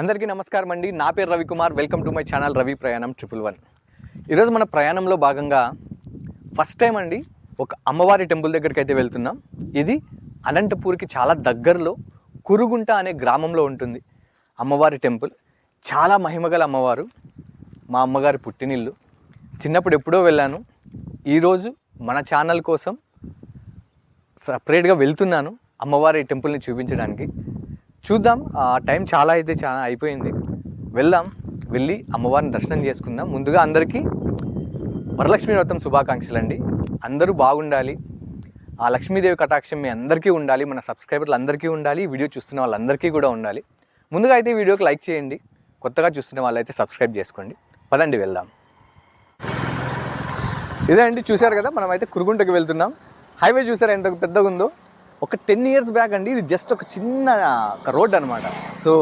అందరికీ నమస్కారం అండి. నా పేరు Ravikumar welcome to my channel Ravi ప్రయాణం ట్రిపుల్ వన్ ఈరోజు మన ప్రయాణంలో భాగంగా ఫస్ట్ టైం అండి ఒక అమ్మవారి టెంపుల్ దగ్గరికి అయితే వెళ్తున్నాం. ఇది అనంతపూర్కి చాలా దగ్గరలో కురుగుంట అనే గ్రామంలో ఉంటుంది అమ్మవారి టెంపుల్. చాలా మహిమగల అమ్మవారు. మా అమ్మగారి పుట్టినిల్లు. చిన్నప్పుడు ఎప్పుడో వెళ్ళాను. ఈరోజు మన ఛానల్ కోసం సపరేట్గా వెళ్తున్నాను అమ్మవారి టెంపుల్ని చూపించడానికి. చూద్దాం. ఆ టైం చాలా అయితే చాలా అయిపోయింది. వెళ్దాం వెళ్ళి అమ్మవారిని దర్శనం చేసుకుందాం. ముందుగా అందరికీ వరలక్ష్మి వ్రతం శుభాకాంక్షలు అండి అందరూ బాగుండాలి. ఆ లక్ష్మీదేవి కటాక్షం మీ అందరికీ ఉండాలి. మన సబ్స్క్రైబర్లు అందరికీ ఉండాలి వీడియో చూస్తున్న వాళ్ళందరికీ కూడా ఉండాలి. ముందుగా అయితే వీడియోకి లైక్ చేయండి. కొత్తగా చూస్తున్న వాళ్ళైతే సబ్స్క్రైబ్ చేసుకోండి. పదండి వెళ్దాం. ఇదే అండి చూశారు కదా? మనం అయితే కురుగుంటకి వెళ్తున్నాం. హైవే చూసారా? ఎంత పెద్దగా ఉందో ఒక టెన్ ఇయర్స్ బ్యాక్ అండి ఇది జస్ట్ ఒక చిన్న ఒక రోడ్ అనమాట సో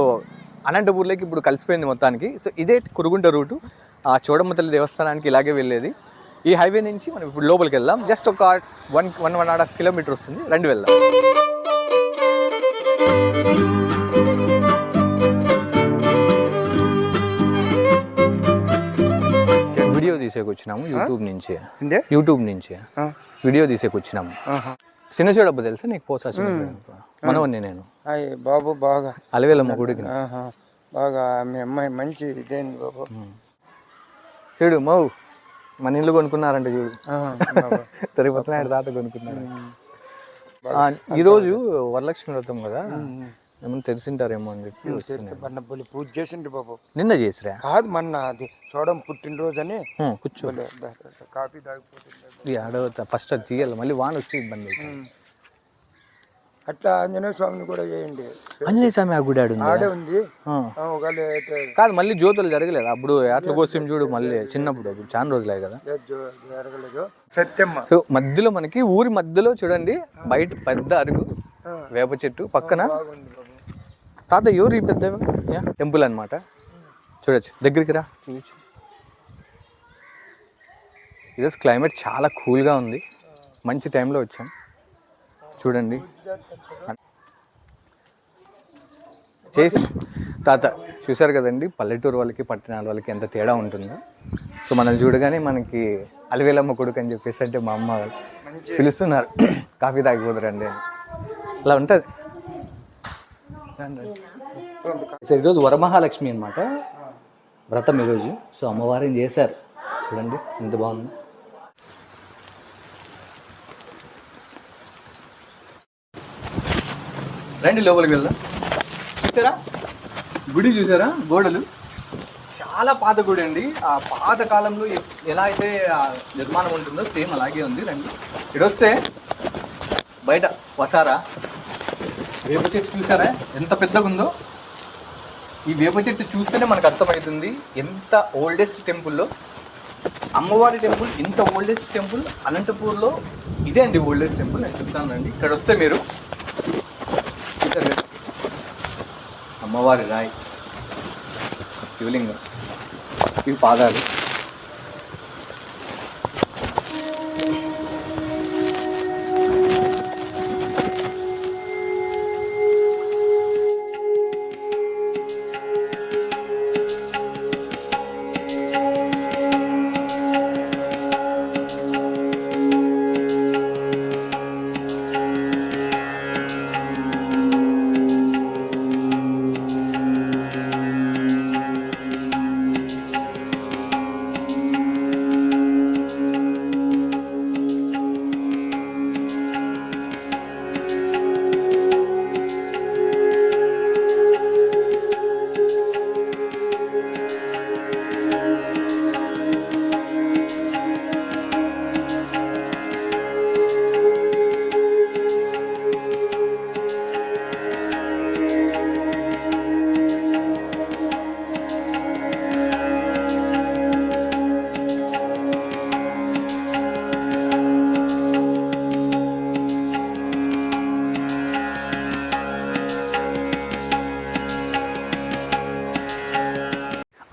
అనంతపూర్లోకి ఇప్పుడు కలిసిపోయింది మొత్తానికి. సో ఇదే కురుగుంట రూటు ఆ చోడమ్మ తల్లి దేవస్థానానికి ఇలాగే వెళ్ళేది. ఈ హైవే నుంచి మనం ఇప్పుడు లోపలికి వెళ్దాం. జస్ట్ ఒక one one one and half kilometre వస్తుంది. రండి వెళ్దాం. వీడియో తీసేకొచ్చినాము యూట్యూబ్ నుంచి? యూట్యూబ్ నుంచి. వీడియో తీసేకొచ్చినాము. ఆహా. చిన్న చూడబ్బు తెలుసా నీకు పోసా మనవన్ని నేను. అయ్యి బాబు బాగా అలవేలమ్మ గుడికి. బాగా మీ అమ్మాయి మంచి ఇదేంది బాబు. చూడు మౌ మన ఇల్లు కొనుక్కున్నారంట చూడు. తిరుపతి నాయుడు తాత కొనుక్కున్నారు ఆ, ఈరోజు వరలక్ష్మి వ్రతం కదా? ఏమన్నా తెలిసింటారేమో అని చెప్పి. మొన్న బలి పూజ చేసిండు బాబు. నిన్న చేసిరా? కాదు మొన్న అది చూడడం పుట్టినరోజు అని హ్మ్, కూర్చో. బలే ద- ద- ద- కాఫీ తాగిపోతుంది ఆడ ఫస్ట్ అది తీయాలి మళ్ళీ వాన వచ్చి ఇబ్బంది. అట్లా ఆంజనేయ స్వామిని కూడా చేయండి. ఆంజనేయ స్వామి ఆ గుడి ఆడుంది ఆడే ఉంది. కాదు మళ్ళీ జ్యోతులు జరగలేదు? అప్పుడు అట్ల కోసం చూడు మళ్ళీ చిన్నప్పుడు అప్పుడు చాలా రోజులే కదా. జరగలేదు. సత్యమ్మ. మధ్యలో మనకి ఊరి మధ్యలో చూడండి బయట పెద్ద అరుగు. వేప చెట్టు పక్కన తాత ఎవరు పెద్ద టెంపుల్ అనమాట చూడొచ్చు. దగ్గరికి రా. చూపించు ఈరోజు క్లైమేట్ చాలా కూల్గా ఉంది. మంచి టైంలో వచ్చాం. చూడండి. చేసి తాత చూశారు కదండి పల్లెటూరు వాళ్ళకి పట్టణాల వాళ్ళకి ఎంత తేడా ఉంటుందో. సో మనల్ని చూడగానే మనకి అలివేలమ్మ కొడుకు అని చెప్పేసి అంటే మా అమ్మ పిలుస్తున్నారు. కాఫీ తాగిపోతారండి అని. అలా ఉంటుంది. సో ఈరోజు వరమహాలక్ష్మి అనమాట వ్రతం ఈరోజు. సో అమ్మవారిని చేశారు? చూడండి ఎంత బాగుంది. రండి లోపలికి వెళ్దాం. చూసారా? గుడి చూసారా? గోడలు. చాలా పాత గుడి అండి. ఆ పాత కాలంలో ఎలా అయితే నిర్మాణం ఉంటుందో సేమ్ అలాగే ఉంది. రండి. ఇడొస్తే బయట వసారా? వేప చెట్టు చూసారా? ఎంత పెద్దగా ఉందో ఈ వేప చెట్టు చూస్తేనే మనకు అర్థమవుతుంది ఎంత ఓల్డెస్ట్ టెంపుల్లో అమ్మవారి టెంపుల్ ఇంత ఓల్డెస్ట్ టెంపుల్ అనంతపూర్లో ఇదే అండి ఓల్డెస్ట్ టెంపుల్ నేను చెప్తానండి ఇక్కడ వస్తే మీరు అమ్మవారి రాయ్. శివలింగం. ఇవి పాదాలు.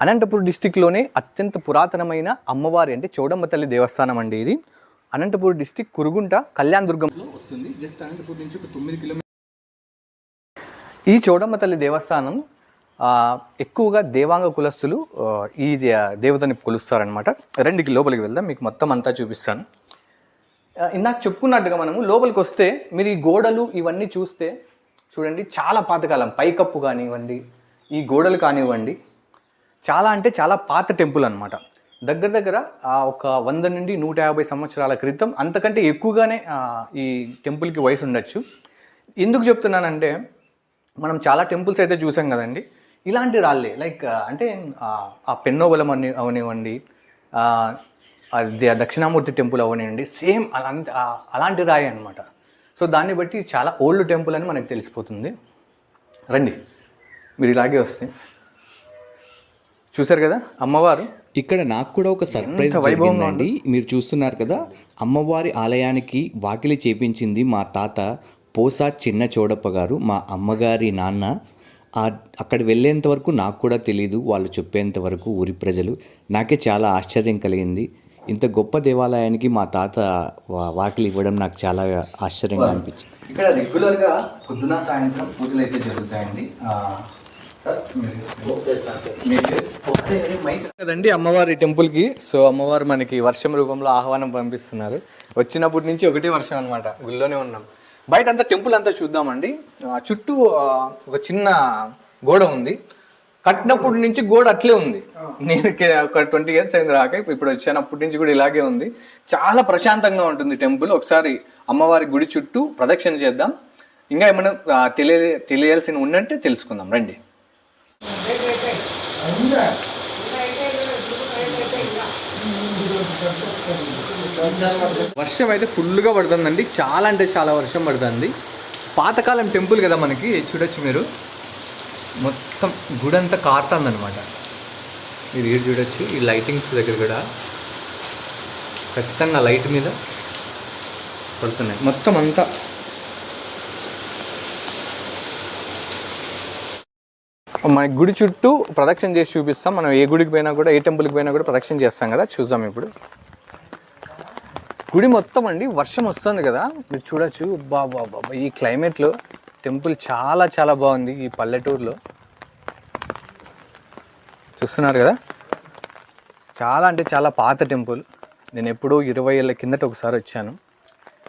అనంతపూర్ డిస్టిక్లోనే అత్యంత పురాతనమైన అమ్మవారి అంటే చౌడమ్మ తల్లి దేవస్థానం అండి ఇది. అనంతపూర్ డిస్టిక్ కురుగుంట కళ్యాణ్ దుర్గంలో వస్తుంది. జస్ట్ అనంతపూర్ నుంచి ఒక తొమ్మిది కిలోమీటర్ ఈ చౌడమ్మ తల్లి దేవస్థానం ఎక్కువగా దేవాంగ కులస్తులు ఈ దే- దేవతని కొలుస్తారనమాట రెండుకి లోపలికి వెళ్దాం మీకు మొత్తం అంతా చూపిస్తాను. ఇందాక చెప్పుకున్నట్టుగా మనము లోపలికి వస్తే మీరు ఈ గోడలు ఇవన్నీ చూస్తే చూడండి చాలా పాతకాలం పైకప్పు కానివ్వండి ఈ గోడలు కానివ్వండి చాలా అంటే చాలా పాత టెంపుల్ అనమాట దగ్గర దగ్గర ఆ, ఒక వంద నుండి నూట యాభై సంవత్సరాల క్రితం అంతకంటే ఎక్కువగానే ఈ టెంపుల్కి వయసు ఉండొచ్చు. ఎందుకు చెప్తున్నానంటే మనం చాలా టెంపుల్స్ అయితే చూసాం కదండి. ఇలాంటి రాళ్ళే లైక్ అంటే ఆ, పెన్నోబలం అని అవనివ్వండి అది దక్షిణామూర్తి టెంపుల్ అవనివ్వండి సేమ్ అలా అలాంటి రాయి అనమాట సో దాన్ని బట్టి చాలా ఓల్డ్ టెంపుల్ అని మనకు తెలిసిపోతుంది. రండి మీరు ఇలాగే వస్తే. చూసారు కదా? అమ్మవారు? ఇక్కడ నాకు కూడా ఒక సర్ప్రైజ్ జరిగిందండి. మీరు చూస్తున్నారు కదా అమ్మవారి ఆలయానికి వాకిలి చేపించింది మా తాత పోసా చిన్న చోడప్ప గారు మా అమ్మగారి నాన్న. అక్కడ వెళ్ళేంత వరకు నాకు కూడా తెలియదు వాళ్ళు చెప్పేంత వరకు ఊరి ప్రజలు. నాకే చాలా ఆశ్చర్యం కలిగింది. ఇంత గొప్ప దేవాలయానికి మా తాత వా- వాకిలి ఇవ్వడం నాకు చాలా ఆశ్చర్యంగా అనిపించింది. ఇక్కడ రెగ్యులర్గా పొద్దున సాయంత్రం పూజలు అయితే జరుగుతాయండి కదండి అమ్మవారి టెంపుల్కి సో అమ్మవారు మనకి వర్షం రూపంలో ఆహ్వానం పంపిస్తున్నారు. వచ్చినప్పటి నుంచి ఒకటే వర్షం అనమాట గుళ్ళోనే ఉన్నాం. బయట అంతా టెంపుల్ అంతా చూద్దామండి. చుట్టూ ఒక చిన్న గోడ ఉంది. కట్టినప్పటి నుంచి గోడ అట్లే ఉంది. నేను ఒక ట్వంటీ ఇయర్స్ అయింది రాక ఇప్పుడు ఇప్పుడు వచ్చాను. అప్పటి నుంచి కూడా ఇలాగే ఉంది. చాలా ప్రశాంతంగా ఉంటుంది టెంపుల్ ఒకసారి అమ్మవారి గుడి చుట్టూ ప్రదక్షిణ చేద్దాం. ఇంకా ఏమైనా తెలియ తెలియాల్సిన ఉన్నట్టే తెలుసుకుందాం. రండి. వర్షం అయితే ఫుల్గా పడుతుందండి. చాలా అంటే చాలా వర్షం పడుతుంది. పాతకాలం టెంపుల్ కదా మనకి చూడొచ్చు మీరు. మొత్తం గుడి అంతా కారుతుంది మీరు ఈడు చూడొచ్చు ఈ లైటింగ్స్ దగ్గర కూడా. ఖచ్చితంగా లైట్ మీద పడుతున్నాయి. మొత్తం అంతా మన గుడి చుట్టూ ప్రదక్షిణ చేసి చూపిస్తాం. మనం ఏ గుడికి పోయినా కూడా ఏ టెంపుల్కి పోయినా కూడా ప్రదక్షిణ చేస్తాం కదా చూద్దాం ఇప్పుడు. గుడి మొత్తం అండి వర్షం వస్తుంది కదా మీరు చూడొచ్చు. బాబా బాబా ఈ క్లైమేట్లో టెంపుల్ చాలా చాలా బాగుంది ఈ పల్లెటూరులో. చూస్తున్నారు కదా? చాలా అంటే చాలా పాత టెంపుల్ నేను ఎప్పుడో ఇరవై ఏళ్ళ కిందట ఒకసారి వచ్చాను.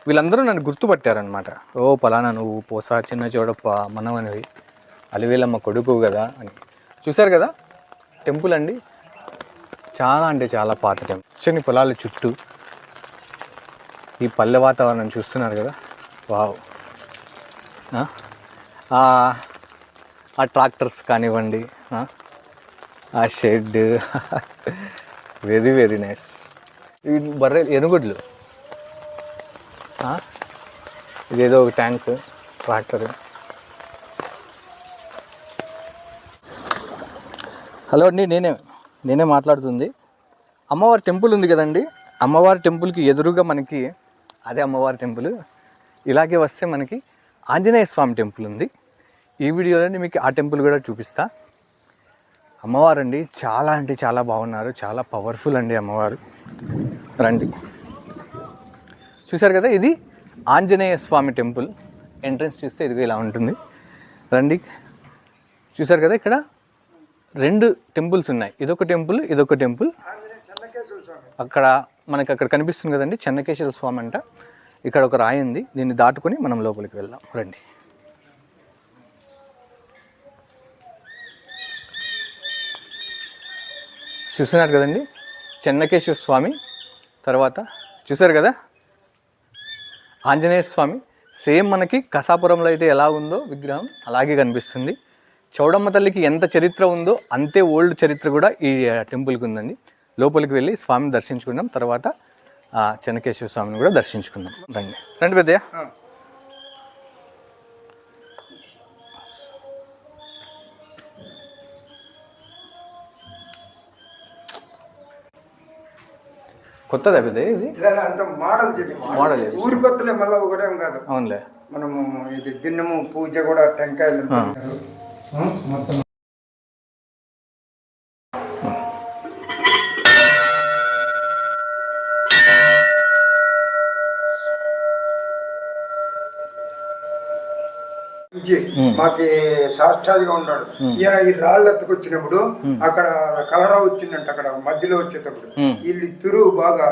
వీళ్ళందరూ నన్ను గుర్తుపట్టారనమాట ఓ పలానా నువ్వు పోసా చిన్న చూడప్ప మనం అలివేలమ్మ కొడుకు కదా అని. చూశారు కదా? టెంపుల్ అండి. చాలా అంటే చాలా పాత టెంపుల్ చిన్న పొలాల చుట్టూ ఈ పల్లె వాతావరణం చూస్తున్నారు కదా? వావ్. ఆ? ట్రాక్టర్స్ కానివ్వండి ఆ? Shed very very nice. ఇవి బర్రె ఎనుగుడ్లు ఇదేదో ఒక ట్యాంక్ ట్రాక్టర్. హలో అండి నేనే నేనే మాట్లాడుతుంది. అమ్మవారి టెంపుల్ ఉంది కదండి అమ్మవారి టెంపుల్కి ఎదురుగా మనకి అదే అమ్మవారి టెంపుల్ ఇలాగే వస్తే మనకి ఆంజనేయ స్వామి టెంపుల్ ఉంది. ఈ వీడియోలోనే మీకు ఆ టెంపుల్ కూడా చూపిస్తా. అమ్మవారు అండి చాలా అంటే చాలా బాగున్నారు చాలా పవర్ఫుల్ అండి అమ్మవారు. రండి. చూశారు కదా ఇది ఆంజనేయ స్వామి టెంపుల్. ఎంట్రన్స్ చూస్తే ఇదిగో ఇలా ఉంటుంది. రండి. చూశారు కదా ఇక్కడ? రెండు టెంపుల్స్ ఉన్నాయి. ఇదొక టెంపుల్ ఇదొక టెంపుల్. అక్కడ మనకి అక్కడ కనిపిస్తుంది కదండి చెన్నకేశ్వర స్వామి అంట. ఇక్కడ ఒక రాయి ఉంది దీన్ని దాటుకొని మనం లోపలికి వెళ్దాం. రండి. చూస్తున్నారు కదండి చెన్నకేశ్వర స్వామి తర్వాత చూసారు కదా? ఆంజనేయ స్వామి. సేమ్ మనకి కసాపురంలో అయితే ఎలా ఉందో విగ్రహం అలాగే కనిపిస్తుంది. చౌడమ్మ తల్లికి ఎంత చరిత్ర ఉందో అంతే ఓల్డ్ చరిత్ర కూడా ఈ టెంపుల్కి ఉందండి. లోపలికి వెళ్ళి స్వామిని దర్శించుకుందాం తర్వాత ఆ, చెన్నకేశ్వర స్వామిని కూడా దర్శించుకుందాం రండి. రండి పెద్దయ్య. కొత్తదా ఇది? Model model. ఊరి కొత్తలే మళ్ళీ ఒకటేం కాదు. అవునులే. మనము ఇది దిన్నము పూజ కూడా టెంకాయలు మొత్తం మాకి సాక్షాత్గా ఉన్నాడు. ఈయన ఈ రాళ్ళు ఎత్తుకొచ్చినప్పుడు అక్కడ కలరా వచ్చిందంట అక్కడ మధ్యలో వచ్చేటప్పుడు. వీళ్ళిద్దరూ బాగా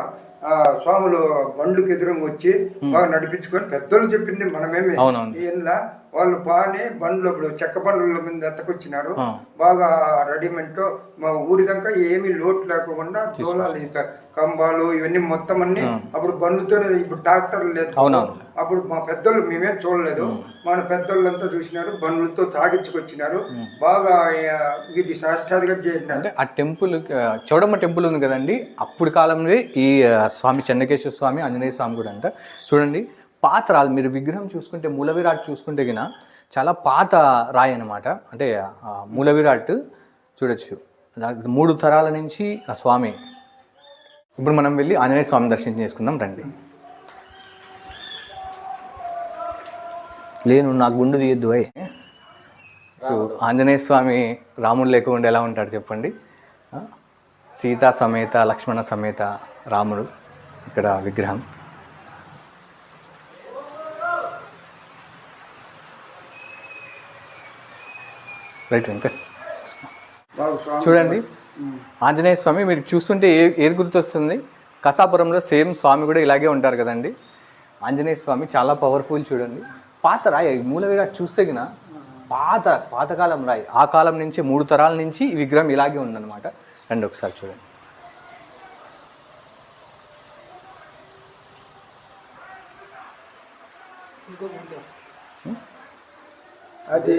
ఆ స్వాములు బండ్లకు ఎదురుగా వచ్చి బాగా నడిపించుకొని పెద్దలు చెప్పింది మనమేమి. ఈయన వాళ్ళు బాగానే బండ్లు ఇప్పుడు చెక్క బండ్ల మీద ఎత్తకొచ్చినారు బాగా రెడీమెంట్ మా ఊరి దాకా ఏమీ లోటు లేకుండా దూలాలు కంబాలు ఇవన్నీ మొత్తం అన్ని అప్పుడు బండ్లతో ఇప్పుడు ట్రాక్టర్ లేదు. అప్పుడు మా పెద్దోళ్ళు మేమేం చూడలేదు. మన పెద్దోళ్ళంతా చూసినారు బండ్లతో తాగించుకొచ్చినారు. బాగా ఇది సాష్టాదిగా చేసినారు. అంటే ఆ టెంపుల్ చౌడమ్మ టెంపుల్ ఉంది కదండి. అప్పుడు కాలంలో ఈ స్వామి చెన్నకేశ్వర స్వామి ఆంజనేయ స్వామి కూడా అంట. చూడండి పాత రాళ్ళు మీరు విగ్రహం చూసుకుంటే మూల విరాట్ చూసుకుంటే గిన చాలా పాత రాయి అనమాట అంటే మూలవిరాట్ చూడొచ్చు. మూడు తరాల నుంచి ఆ స్వామి. ఇప్పుడు మనం వెళ్ళి ఆంజనేయ స్వామి దర్శనం చేసుకుందాం రండి. లేను నాకు గుండు తీయద్దు అయ్యి. సో ఆంజనేయ స్వామి రాముడు లేకుండా ఎలా ఉంటాడు చెప్పండి? సీతా సమేత లక్ష్మణ సమేత రాముడు ఇక్కడ విగ్రహం. రైట్ వెంకట్. చూడండి. ఆంజనేయ స్వామి మీరు చూస్తుంటే ఏ ఏది గుర్తొస్తుంది? కసాపురంలో సేమ్ స్వామి కూడా ఇలాగే ఉంటారు కదండి. ఆంజనేయ స్వామి చాలా పవర్ఫుల్ చూడండి. పాత రాయి మూల విరాట్ చూస్తే గిన పాత పాతకాలం రాయి. ఆ కాలం నుంచి మూడు తరాల నుంచి ఈ విగ్రహం ఇలాగే ఉందన్నమాట. రండి ఒకసారి చూడండి. విగ్రహం అది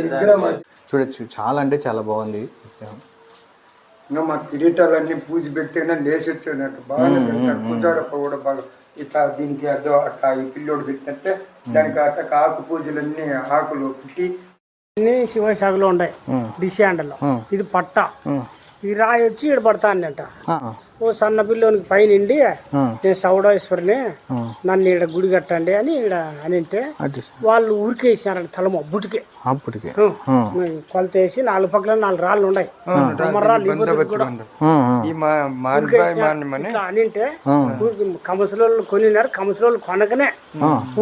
చూడొచ్చు చాలా అంటే చాలా బాగుంది ఇంకా మా కిరీటాలన్నీ పూజ పెడితేనే లేచి వచ్చేనట్టు బాగానే పెడతారు. పూజారప్ప కూడా బాగా ఇట్లా దీనికి అదో అట్లా ఈ పిల్లోడు పెట్టినట్టే దానికి అట్లా ఆకు పూజలన్నీ ఆకులు పుట్టి అన్ని శివశాఖలో ఉన్నాయి డిశాండలో ఇది పట్ట. ఈ రాయి వచ్చి ఇక్కడ పడతానంట ఆ, ఓ సన్న పిల్లోనికి పైనుండి ఆ, నేను సౌడేశ్వరిని నన్ను ఇక్కడ గుడి కట్టండి అని ఇక్కడ అని అంటే వాళ్ళు ఊరికే ఇచ్చినారంట తల బుటికే అప్పటికే కొలత వేసి నాలుగు పక్కల నాలుగు రాళ్ళు ఉన్నాయి. ఇవ్వదు కూడా. ఈ మా మాన్బాయ్ మాన్మని ఇట్లా అని అంటే కమసలోళ్ళు కొనినారు కమసలోళ్ళు కొనకనే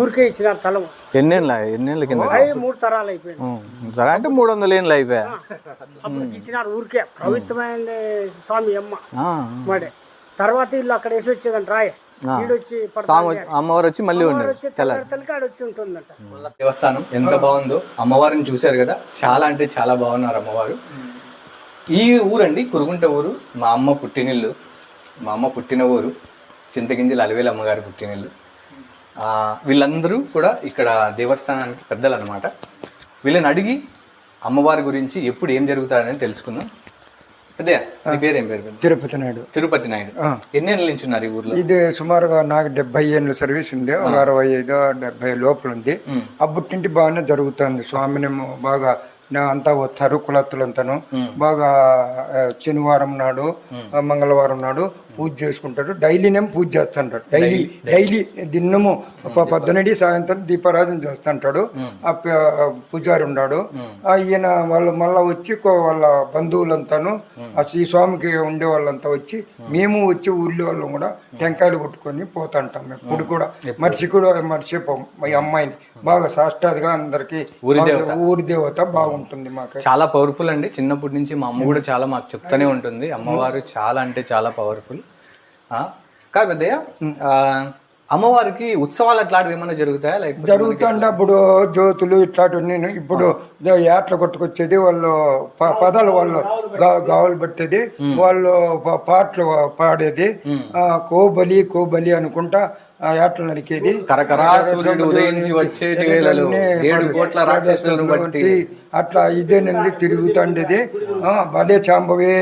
ఊరికే ఇచ్చినారు తలము. ఎన్నేళ్ళ ఎన్నేళ్ళ కింద మూడు తరాలు అయిపోయింది అంటే మూడు వందల ఏళ్ళు అయిపోయా? అప్పుడు ఇచ్చినారు ఊరికే. పవిత్రమైన స్వామి అమ్మ. మాడే తర్వాత వీళ్ళు అక్కడ వేసి వచ్చేదంట రాయ. అమ్మవారు వచ్చి మళ్ళీ దేవస్థానం ఎంత బాగుందో. అమ్మవారిని చూశారు కదా చాలా అంటే చాలా బాగున్నారు అమ్మవారు. ఈ ఊరండి కురుగుంట ఊరు. మా అమ్మ పుట్టినిల్లు. మా అమ్మ పుట్టిన ఊరు. చింతగింజల అలవేలు అమ్మగారి పుట్టినిల్లు. వీళ్ళందరూ కూడా ఇక్కడ దేవస్థానానికి పెద్దలు అనమాట వీళ్ళని అడిగి అమ్మవారి గురించి ఎప్పుడు ఏం జరుగుతారని తెలుసుకుందాం. మీ పేరు ఏం పేరు? తిరుపతి నాయుడు. తిరుపతి నాయుడు. ఎన్ని నుంచి ఉన్నారు ఈ ఊర్లో? ఇది సుమారుగా నాకు డెబ్బై ఏళ్ళ సర్వీస్ ఉంది. ఒక అరవై ఐదు డెబ్బై లోపల ఉంది అప్పటింటి బాగానే జరుగుతుంది. స్వామిని బాగా అంతా వస్తారు కులత్తులంతాను. బాగా శనివారం నాడు మంగళవారం నాడు పూజ చేసుకుంటారు డైలీనేమో పూజ చేస్తుంటారు డైలీ డైలీ దిన్నము పొద్దునడి సాయంత్రం దీపారాధన చేస్తుంటాడు. ఆ పూజారి ఉన్నాడు. ఈయన వాళ్ళు మళ్ళా వచ్చి కో- వాళ్ళ బంధువులంతాను ఆ శ్రీ స్వామికి ఉండే వాళ్ళంతా వచ్చి మేము. వచ్చి ఊళ్ళో వాళ్ళం కూడా టెంకాయలు కొట్టుకొని పోతుంటాం ఎప్పుడు కూడా మర్చి కూడా మర్చిపోం ఈ అమ్మాయిని. బాగా సాష్టాదిగా అందరికి ఊరి దేవత. బాగుంటుంది మాకు. చాలా పవర్ఫుల్ అండి. చిన్నప్పటి నుంచి మా అమ్మ కూడా చాలా మాకు చెప్తూనే ఉంటుంది. అమ్మవారు చాలా అంటే చాలా పవర్ఫుల్ ఆ, అమ్మవారికి ఉత్సవాలు అట్లాంటివి ఏమైనా జరుగుతాయా? లేకపోతే జరుగుతుండే అప్పుడు జ్యోతులు ఇట్లాంటివన్నీ ఇప్పుడు ఏట్ల కొట్టుకొచ్చేది వాళ్ళు ప- పదాలు వాళ్ళు గావులు పెట్టేది. వాళ్ళు పాటలు పాడేది. ఆ, కోబలి కోబలి అనుకుంటా ఏట్ల నరికేది కరకరా సూర్యుడు ఉదయించి వచ్చేటి వేళలో ఏడు కోట్ల రాక్షసులను బట్టి. అట్లా ఇదేనంది తిరుగుతుండేది. ఆ, భలే చాంబవే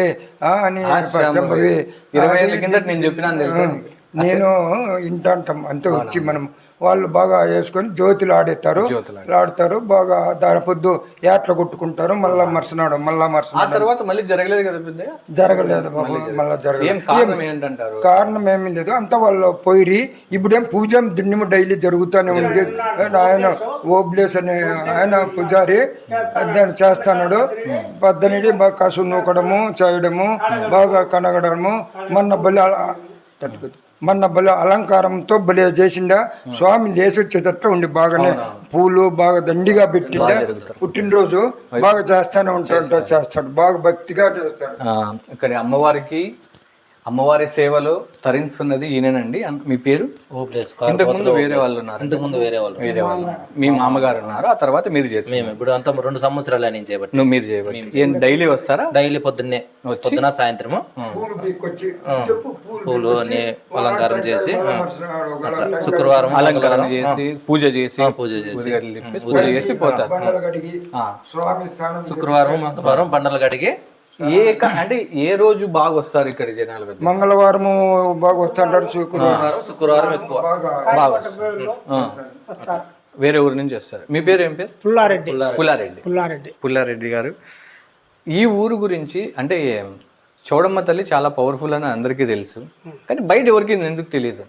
ఆ, అని చాంబవే. ఇరవై ఏళ్ళ కిందట నేను చెప్పినాను తెలుసా నేను ఇంటాంటాం. అంతే వచ్చి మనం వాళ్ళు బాగా వేసుకొని జ్యోతులు ఆడేస్తారు. ఆడతారు. బాగా దాని పొద్దు ఏట్ల కొట్టుకుంటారు. మళ్ళా మర్సనాడు మళ్ళా ఆ మర్సనాడు తర్వాత మళ్ళీ జరగలేదు కదా జరగలేదు బాబు మళ్ళా ఏం జరగలేదు. కారణం ఏమీ లేదు. అంతా వాళ్ళు పోయి ఇప్పుడేం పూజ దిన్నము డైలీ జరుగుతూనే ఉంది. ఆయన ఓబ్లేస్ అనే ఆయన పూజారి దాన్ని చేస్తున్నాడు. పద్దనిడి బాగా కసు నూకడము చేయడము బాగా కనగడము మొన్న బలి అలా- తట్టుకుంది మన బల అలంకారంతో భలే చేసిండా. స్వామి లేచి వచ్చేటట్టు ఉండి బాగానే పూలు బాగా దండిగా పెట్టిండా. పుట్టినరోజు బాగా చేస్తానే ఉంటాడు చేస్తాడు. బాగా భక్తిగా చేస్తాడు. ఆ, ఇక్కడ అమ్మవారికి అమ్మవారి సేవలో తరించున్నది ఈయనండి మీ పేరు? ఓ ప్లేస్ ఇంతకు ముందు వేరే వాళ్ళు ఉన్నారు. ఇంతకు ముందు వేరే వాళ్ళు. వేరే వాళ్ళు మీ మామగారు ఉన్నారు. ఆ తర్వాత మీరు చేస్తారు మేము ఇప్పుడు అంతా రెండు సంవత్సరాలు నేను చేయబట్టి నువ్వు మీరు చేయబట్టి ఏం డైలీ వస్తారా? డైలీ పొద్దున్నే పొద్దున సాయంత్రము. పూలు అన్ని అలంకారం చేసి అట్లా శుక్రవారం అలంకారం మంగళవారం, చేసి పూజ చేసి పూజ చేసి పూజ చేసి పోతారు. శుక్రవారం మంగళవారం బండలు కడిగి ఏ అంటే ఏ రోజు బాగా వస్తారు ఇక్కడ జనాలు పెద్ద మంగళవారము బాగా వస్తుంటారు శుక్రవారం. శుక్రవారం ఎక్కువ. బాగా. వస్తారు. వేరే ఊరు నుంచి వస్తారు. మీ పేరు ఏం పేరు? పుల్లారెడ్డి. పుల్లారెడ్డి. పుల్లారెడ్డి. పుల్లారెడ్డి గారు. ఈ ఊరు గురించి అంటే చౌడమ్మ తల్లి చాలా పవర్ఫుల్ అని అందరికీ తెలుసు. కానీ బయట ఎవరికి ఎందుకు తెలియదు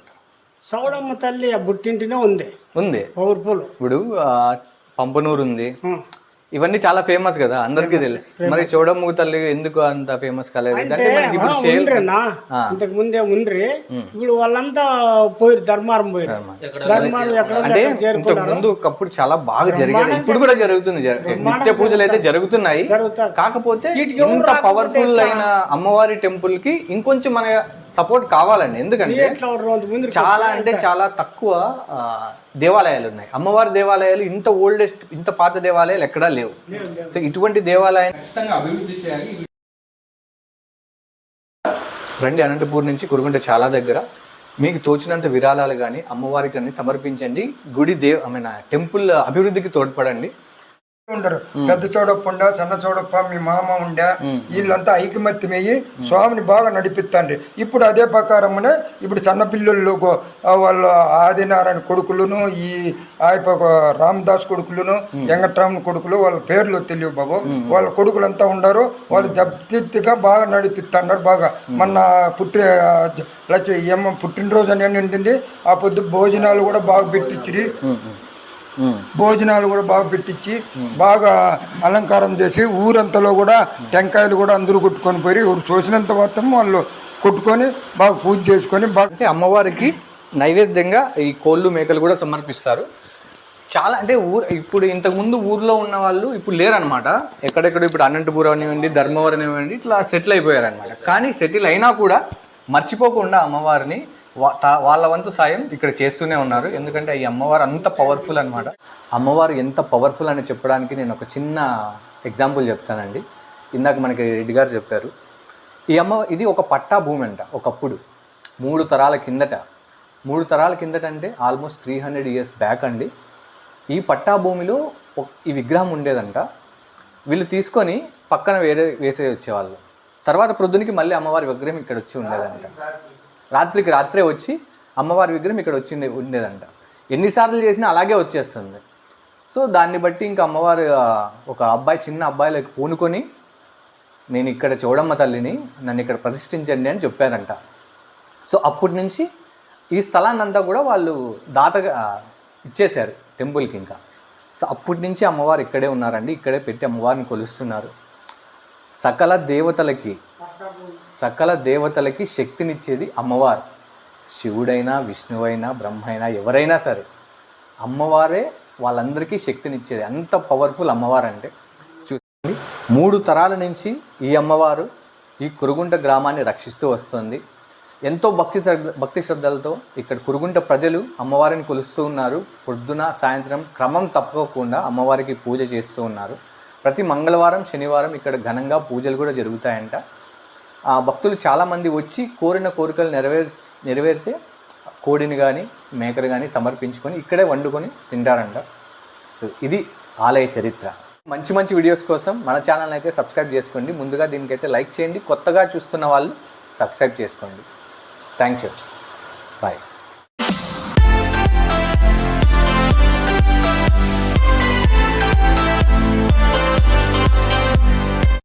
సౌడమ్మ తల్లి ఆ బుట్టింటినే ఉంది. ఉంది. పవర్ఫుల్ ఇప్పుడు పంపనూరు ఉంది ఇవన్నీ చాలా ఫేమస్ కదా అందరికీ తెలుసు. మరి చౌడమ్మ తల్లి ఎందుకు అంత ఫేమస్ కాలేదు? అంటే మనకి ఇప్పుడు ఇంతకు ముందే ఉండ్రి. ఇప్పుడు వాళ్ళంతా పోయిరు ధర్మారం పోయిరు ధర్మారం. ఎక్కడ అంటే ఇంతకు ముందు ఒకప్పుడు చాలా బాగా జరిగేది ఇప్పుడు కూడా జరుగుతుంది. జర- నిత్య పూజలు అయితే జరుగుతున్నాయి. కాకపోతే ఇంత పవర్ఫుల్ అయిన అమ్మవారి టెంపుల్కి ఇంకొంచెం మన సపోర్ట్ కావాలండి. ఎందుకంటే చాలా అంటే చాలా తక్కువ దేవాలయాలు ఉన్నాయి. అమ్మవారి దేవాలయాలు ఇంత ఓల్డెస్ట్ ఇంత పాత దేవాలయాలు ఎక్కడా లేవు. సో ఇటువంటి దేవాలయాన్ని ఖచ్చితంగా అభివృద్ధి చేయాలి. రండి అనంతపూర్ నుంచి కురుగుంట చాలా దగ్గర. మీకు తోచినంత విరాళాలు కానీ అమ్మవారికి కానీ సమర్పించండి. గుడి దేవ్ ఐ మీన్ టెంపుల్ అభివృద్ధికి తోడ్పడండి. ఉండరు పెద్ద చౌడప్ప చిన్న చౌడప్ప మీ మామ ఉండే వీళ్ళంతా ఐకమత్యమయ్యి స్వామిని బాగా నడిపిస్తాండ్రి. ఇప్పుడు అదే ప్రకారమునే ఇప్పుడు చిన్న పిల్లలు వాళ్ళ ఆదినారాయణ కొడుకులను ఈ ఆయప రామదాస్ కొడుకులను వెంకట్రామన్ కొడుకులు వాళ్ళ పేర్లు తెలియవు బాబు. వాళ్ళ కొడుకులంతా ఉండరు. వాళ్ళు జప్తిగా బాగా నడిపిస్తున్నారు బాగా. మొన్న పుట్టి లచ్చ ఏమో పుట్టినరోజు అని నిండింది ఆ పొద్దు భోజనాలు కూడా బాగా పెట్టించిరి భోజనాలు కూడా బాగా పెట్టించి బాగా అలంకారం చేసి ఊరంతలో కూడా టెంకాయలు కూడా అందరూ కొట్టుకొని పోయి ఊరు చూసినంత మొత్తం వాళ్ళు కొట్టుకొని బాగా పూజ చేసుకొని బాగా అంటే అమ్మవారికి నైవేద్యంగా ఈ కోళ్ళు మేకలు కూడా సమర్పిస్తారు. చాలా అంటే ఊరు ఇప్పుడు ఇంతకుముందు ఊర్లో ఉన్న వాళ్ళు ఇప్పుడు లేరనమాట ఎక్కడెక్కడ ఇప్పుడు అనంతపురం అనివ్వండి ధర్మవరం అనివ్వండి ఇట్లా సెటిల్ అయిపోయారనమాట కానీ సెటిల్ అయినా కూడా మర్చిపోకుండా అమ్మవారిని వాళ్ళ వంతు సాయం ఇక్కడ చేస్తూనే ఉన్నారు. ఎందుకంటే ఈ అమ్మవారు అంత పవర్ఫుల్ అనమాట అమ్మవారు ఎంత పవర్ఫుల్ అని చెప్పడానికి నేను ఒక చిన్న ఎగ్జాంపుల్ చెప్తానండి. ఇందాక మనకి రెడ్డి గారు చెప్పారు. ఈ అమ్మ ఇది ఒక పట్టా భూమి అంట ఒకప్పుడు. మూడు తరాల కిందట. మూడు తరాల కిందట అంటే almost three hundred years back అండి. ఈ పట్టా భూమిలో ఈ విగ్రహం ఉండేదంట. వీళ్ళు తీసుకొని పక్కన వేరే వేసే వచ్చేవాళ్ళు. తర్వాత ప్రొద్దునికి మళ్ళీ అమ్మవారి విగ్రహం ఇక్కడ వచ్చి ఉండేదంట. రాత్రికి రాత్రే వచ్చి అమ్మవారి విగ్రహం ఇక్కడ వచ్చి ఉండేదంట. ఎన్నిసార్లు చేసినా అలాగే వచ్చేస్తుంది. సో దాన్ని బట్టి ఇంకా అమ్మవారు ఒక అబ్బాయి చిన్న అబ్బాయిలకు పూనుకొని నేను ఇక్కడ చూడమ్మ తల్లిని నన్ను ఇక్కడ ప్రతిష్ఠించండి అని చెప్పారంట. సో అప్పటి నుంచి ఈ స్థలాన్ని అంతా కూడా వాళ్ళు దాతగా ఇచ్చేశారు టెంపుల్కి ఇంకా. సో అప్పటి నుంచి అమ్మవారు ఇక్కడే ఉన్నారండి. ఇక్కడే పెట్టి అమ్మవారిని కొలుస్తున్నారు. సకల దేవతలకి సకల దేవతలకి శక్తినిచ్చేది అమ్మవారు. శివుడైనా విష్ణువైనా బ్రహ్మైనా ఎవరైనా సరే అమ్మవారే వాళ్ళందరికీ శక్తినిచ్చేది. అంత పవర్ఫుల్ అమ్మవారు అంటే చూడండి మూడు తరాల నుంచి ఈ అమ్మవారు ఈ కురుగుంట గ్రామాన్ని రక్షిస్తూ వస్తుంది. ఎంతో భక్తి భక్తి శ్రద్ధలతో ఇక్కడ కురుగుంట ప్రజలు అమ్మవారిని కొలుస్తూ ఉన్నారు. పొద్దున సాయంత్రం క్రమం తప్పకుండా అమ్మవారికి పూజ చేస్తూ ఉన్నారు. ప్రతి మంగళవారం శనివారం ఇక్కడ ఘనంగా పూజలు కూడా జరుగుతాయంట. భక్తులు చాలామంది వచ్చి కోరిన కోరికలు నెరవేర్ నెరవేరితే కోడిని కానీ మేకను కానీ సమర్పించుకొని ఇక్కడే వండుకొని తింటారంట. సో ఇది ఆలయ చరిత్ర. మంచి మంచి వీడియోస్ కోసం మన ఛానల్ అయితే సబ్స్క్రైబ్ చేసుకోండి. ముందుగా దీనికైతే లైక్ చేయండి. కొత్తగా చూస్తున్న వాళ్ళు సబ్స్క్రైబ్ చేసుకోండి. Thank you. బాయ్.